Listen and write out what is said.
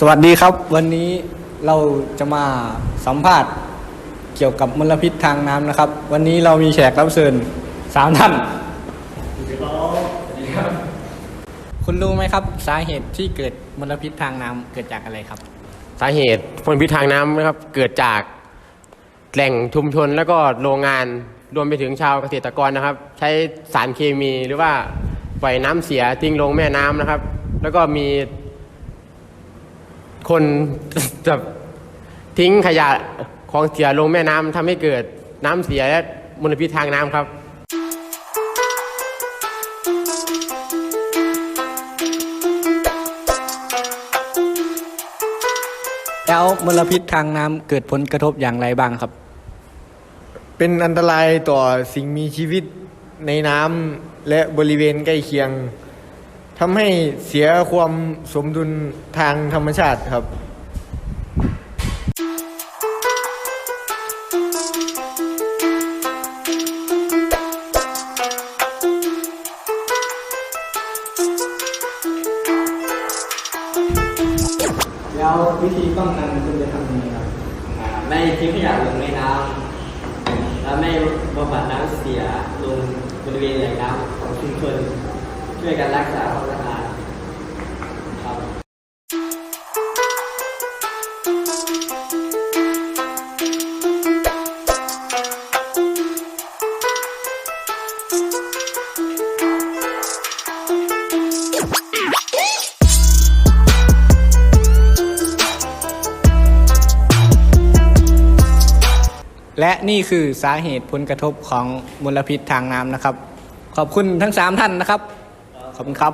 สวัสดีครับ วันนี้เราจะมาสัมภาษณ์เกี่ยวกับมลพิษทางน้ำนะครับ วันนี้เรามีแขกรับเชิญสามท่านคุณรู้ไหมครับ สาเหตุที่เกิดมลพิษทางน้ำเกิดจากอะไรครับ สาเหตุมลพิษทางน้ำนะครับ เกิดจากแหล่งชุมชนแล้วก็โรงงานรวมไปถึงชาวเกษตรกรนะครับ ใช้สารเคมีหรือว่าปล่อยน้ำเสียทิ้งลงแม่น้ำนะครับ แล้วก็มี คนแบบทิ้งขยะของเสียลงแม่น้ำทำให้เกิดน้ำเสียและมลพิษทางน้ำครับแล้วมลพิษทางน้ำเกิดผลกระทบอย่างไรบ้างครับ เป็นอันตรายต่อสิ่งมีชีวิตในน้ำและบริเวณใกล้เคียง ทำให้เสียความสมดุลทางธรรมชาติครับ แล้ววิธีป้องกันคุณจะทำยังไงครับอ่าไม่ทิ้งขยะลงในน้ำและไม่บำบัดน้ำเสียลงบริเวณแหล่งน้ำของชุมชน ช่วยกันรักษาความสะอาดครับและนี่คือสาเหตุผลกระทบของมลพิษทางน้ำนะครับ ขอบคุณทั้งสามท่านนะครับ ขอบคุณครับ